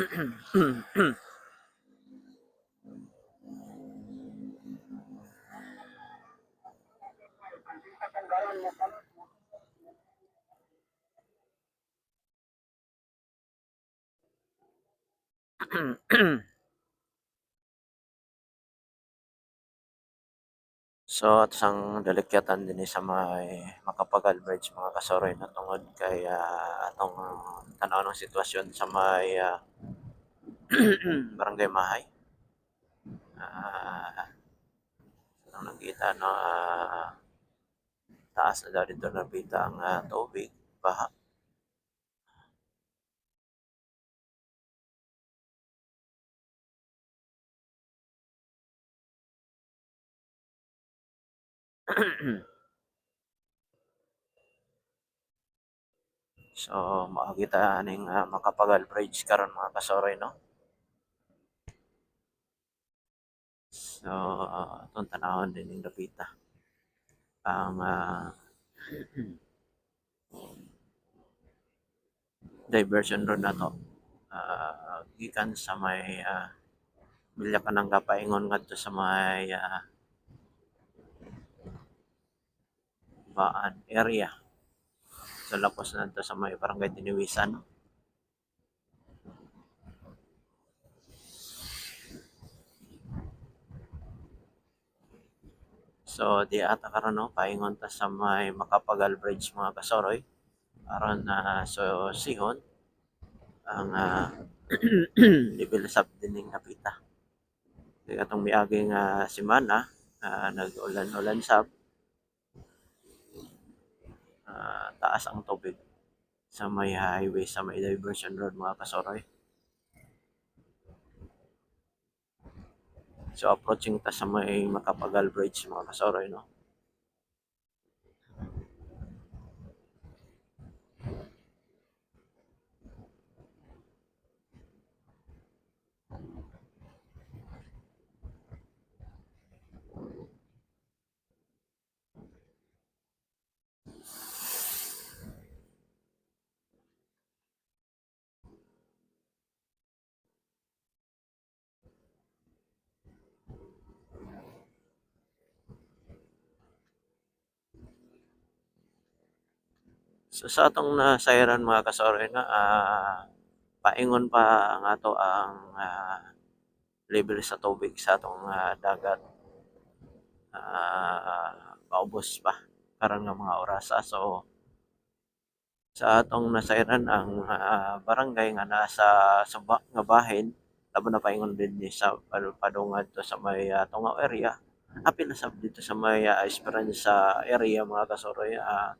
mm So, at isang dalikyatan din sa may Macapagal Bridge mga kasoroy na tungod kay ah, atong tanaw ng sitwasyon sa may ah, Barangay Mahay. Ah, ang nakita no ah, taas na dito nabita ang ah, tubig, baha. So, makakita ning ah, Macapagal Bridge karon mga kasoroy no. So, itong tanawon din yung dapita. Ang ah, diversion road na to. ah, gikan sa may uh, bilya ka ng kapaingon ngadto sa may ah, baan area. So, lapos na to sa may barangay Tiniwisan. So, di ata karon no, paingon ta sa may Macapagal Bridge mga kasoroy. aron na so sihon ang ah, level sub dining napita. Kaya atong miaging nga semana ah, nag-ulan-ulan sab taas ang tubig sa may highway sa may diversion road mga kasoroy. So approaching ta sa may Macapagal Bridge mga kasoroy no. So sa atong nasayran mga kasoroy na ah, paingon pa ang ato ang ah, level sa tubig sa atong ah, dagat. Ah, paubos pa karon nga mga orasa. So sa atong nasayran ang ah, barangay nga nasa suba nga bahin laban na paingon din ni sa pad- padungad to sa may ah, Tungaw area. Apil na sab dito sa may ah, Esperanza area mga kasoroy ah,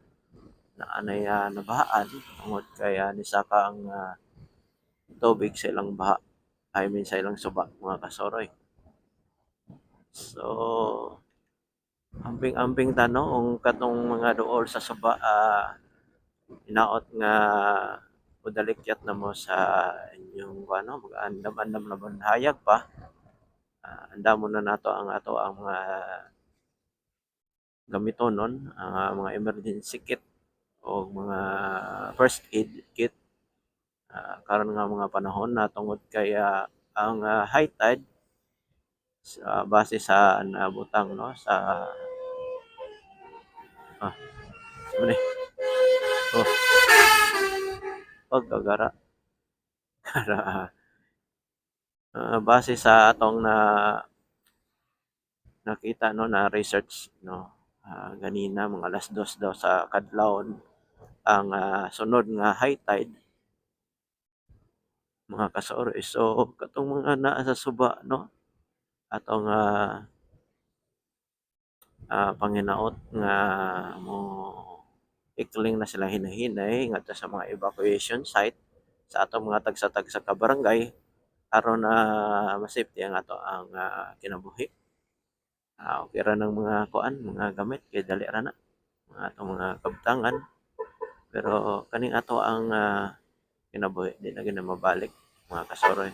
na anay ah, nabahaan tungod kay ah, nisaka ang ah, tubig sa ilang baha I mean sa ilang suba mga kasoroy. So amping-amping tanong katong mga dool sa suba ah, inaot nga udalikyat na mo sa inyong ano mag-andam-andam na bon hayag pa. Ah, andamo na nato ang ato ang mga gamiton ang ah, mga emergency kit o mga first aid kit. Ah, karon nga mga panahon na tungod kay ah, ang ah, high tide sa base sa nabutang no sa ah ano ni oh pagkagara. Kara, ah, base sa atong na nakita no na research no ah, ganina mga alas dos daw sa kadlawon ang ah, sunod nga high tide mga kasoroy so katong mga naa sa suba no atong ah, ah, panginaot nga mo ikling na sila hinahinay ngadto sa mga evacuation site sa atong mga tagsa-tagsa ka barangay aron na ma-safety ang ato ang ah, kinabuhi. Ah, okay ra ng mga kuan, mga gamit kay dali ra na mga atong mga kabtangan. Pero kaning ato ang ah, kinabuhi di na gyud na mabalik mga kasoroy.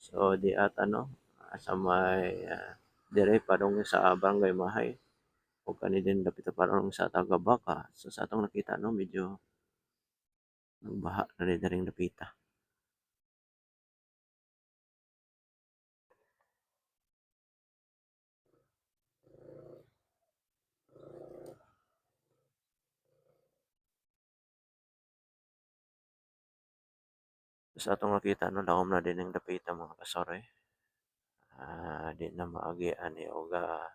So di at ano sa may ah, dire padong sa barangay Mahay o kani din dapit padong sa Tagabaka. So sa atong nakita no medyo Baha na rin daring dapita. Sa atong nakita no laom na din ang dapita mga kasore. Ah, di na maagian ni og ah,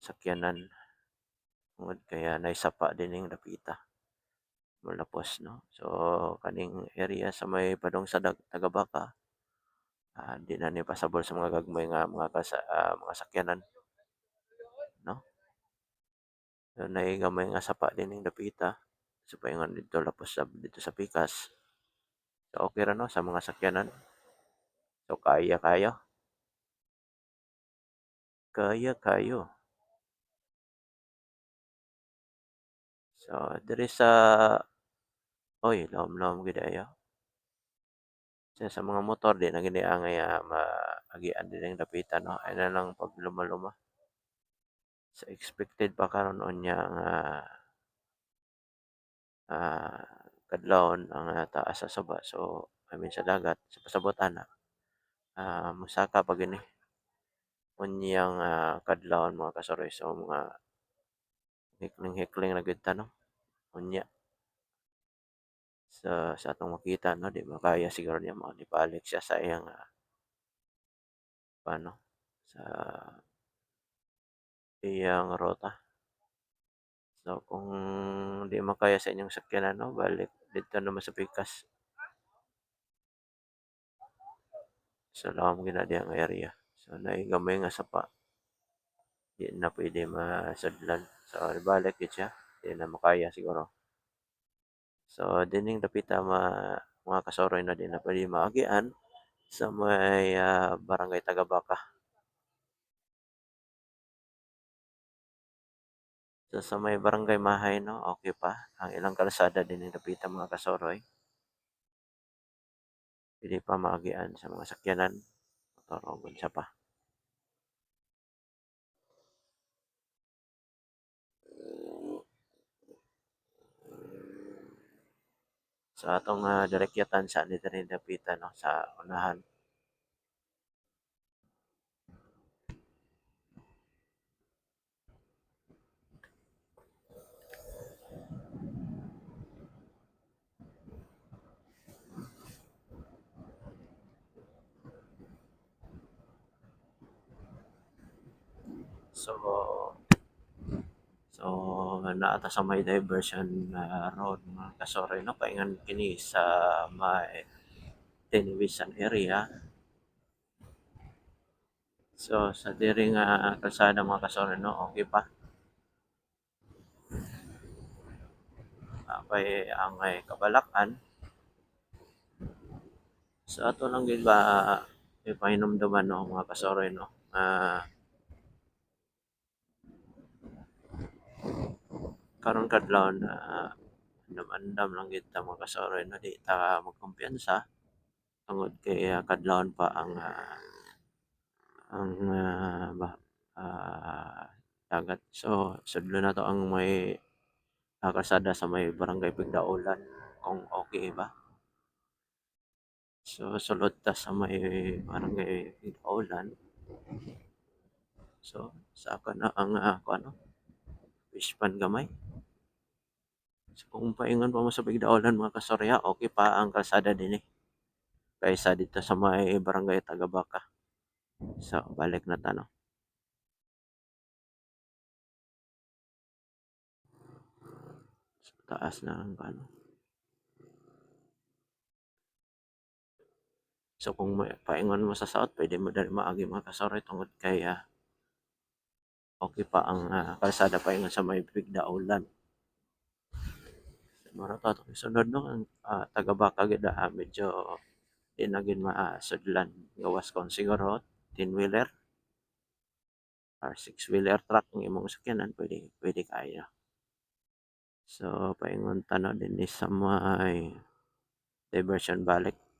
sakyanan tungod kaya naisapa din ang dapita. Molapos no. So kaning area sa may padong sa Tagabaka ah, di na ni pasabol sa mga gagmay nga mga kasa, ah, mga sakyanan. No? So naigamay nga sapa din ang dapita. So paingon dito lapos sa dito sa Pikas. So okay ra no sa mga sakyanan. So kaya kayo. Kaya kayo. So diri sa Oy, lawom-lawom gid ayo. Sa, sa mga motor di na gid angay ah, maagian din ang dapitan no. Ay na lang pag luma-luma. Sa expected pa karon unya nga ah, kadlawon ang ah, taas sa suba. So I mean sa dagat sa pasabotan na ah, mosaka pa gini. Unyang ah, kadlawon mga kasoroy. So mga hikling-hikling na gid ta no. Unya sa sa atong makita no di makaya siguro niya makadibalik siya sa iyang ah, paano sa iyang rota. So kung di makaya sa inyong sakyanan no balik dito naman sa Pikas. So lawom gid na di ang area. So naigamay nga sapa. Di na pwede masudlan. So balik gid siya. Di na makaya siguro. So dining dapita ma mga kasoroy na din na pwede maagian sa may ah, barangay Tagabaka. So sa may barangay Mahay no, okay pa. Ang ilang kalsada din ang dapita mga kasoroy. Pwede pa maagian sa mga sakyanan. Motor o unsa pa. Sa atong uh, direkyatan sa ni diri dapita no sa unahan. So So naa ta sa may diversion uh, road mga kasoroy no paingan kini sa may Tiniwisan area. So sa diri nga kalsada mga kasoroy no okay pa. Apay ang ay kabalakan. So ato lang gid ba ipahinumduman no mga kasoroy no. Ah karon kadlawon na andam-andam lang gid ta mga kasoroy no di ta magkumpiyansa tungod kay ah, kadlawon pa ang ah, ang ah, ba, ah, dagat. So sudlo na to ang may ah, kalsada sa may barangay Pigdaulan kung okay ba. So sulod ta sa may barangay Pigdaulan. So saka na ang kung ano Pispan gamay. So, kung paingon pa mo sa Pigdaulan mga kasorya, okay pa ang kalsada din eh. Kaysa dito sa may barangay Tagabaka. So, balik na tanong. So, taas na ang ano. So, kung may paingon mo sa south, pwede mo dali maagi mga kasorya tungod kaya okay pa ang ah, kalsada paingon sa may Pigdaulan. Mura to itong isunod no ang ah, Tagabaka gid ah, medyo di na gid maasudlan gawas kon siguro 10 wheeler or 6 wheeler truck ang imong sakyanan pwede pwede kaya. So paingon tanaw din ni sa may diversion balik.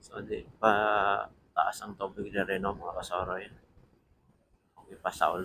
So, di pa taas ang tubig na rin no, mga kasoroy. Okay pa sa all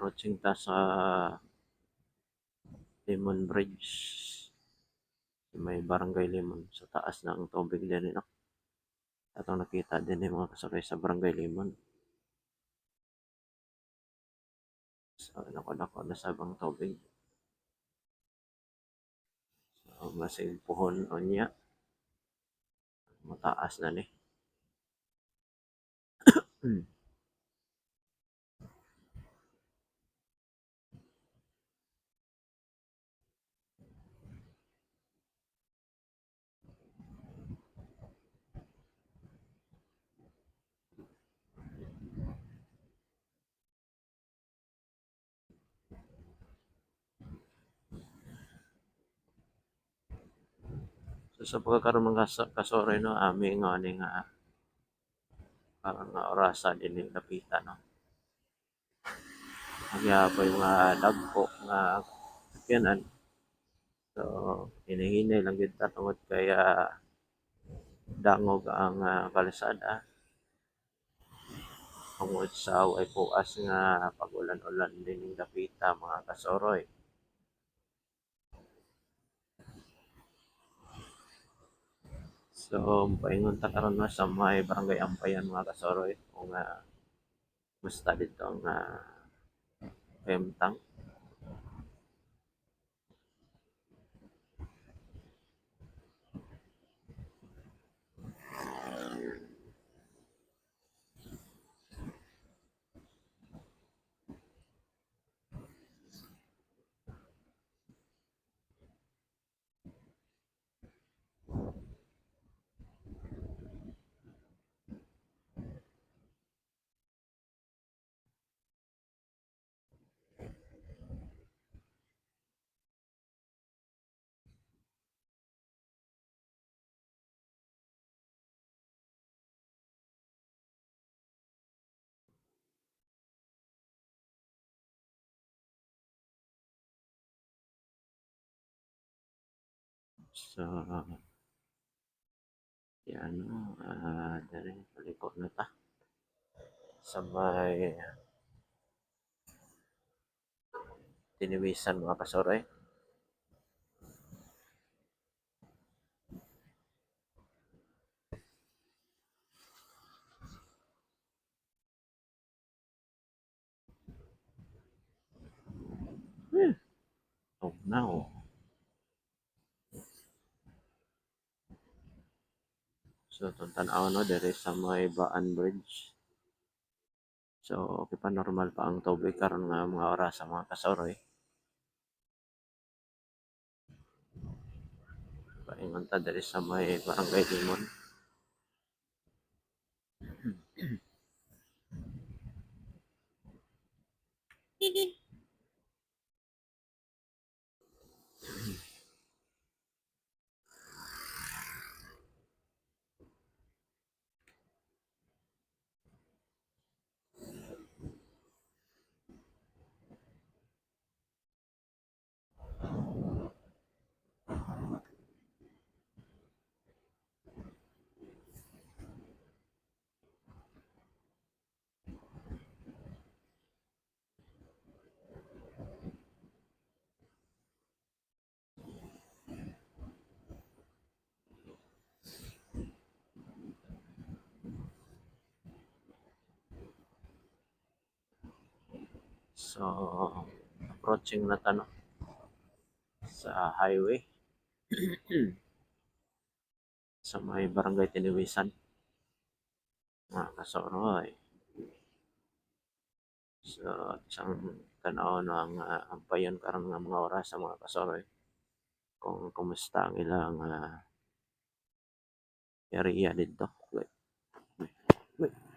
Approaching ta sa Lemon Bridge. May barangay Lemon sa taas ng tubig din no. Atong nakita din yung mga kasakay sa barangay Lemon. So, nako-nako na sa bang tubig. So, masig puhon o niya. Mataas na ni. So, sa pagkakaroon mga kas- kasore no, aming nga ni nga parang nga orasa din yung lapita no. Nagyapay mga dagko nga sakyanan. So, hinihinay lang yun tungod kaya dangog ang uh, kalisada. Tungod sa way puas nga pag-ulan-ulan din yung lapita mga kasoroy. So, paingon ta karon na sa may barangay Ampayan mga kasoroy kung uh, musta dito ang uh, Pemtang. So, yan uh, dari paliko na ta sa may tiniwisan mga kasoroy. Hmm. Oh, now. So, itong tanaw no, dire sa may Baan Bridge. So, okay pa normal pa ang tubig karon nga mga oras sa mga kasoroy. Paingon ta dire sa may Barangay Limon. So, approaching na tano sa highway. sa may barangay Tiniwisan. Mga kasoroy. So, isang tanaw ng uh, ampayon karang nga mga oras sa mga kasoroy kung kumusta ang ilang uh, area dito. Wait. Wait.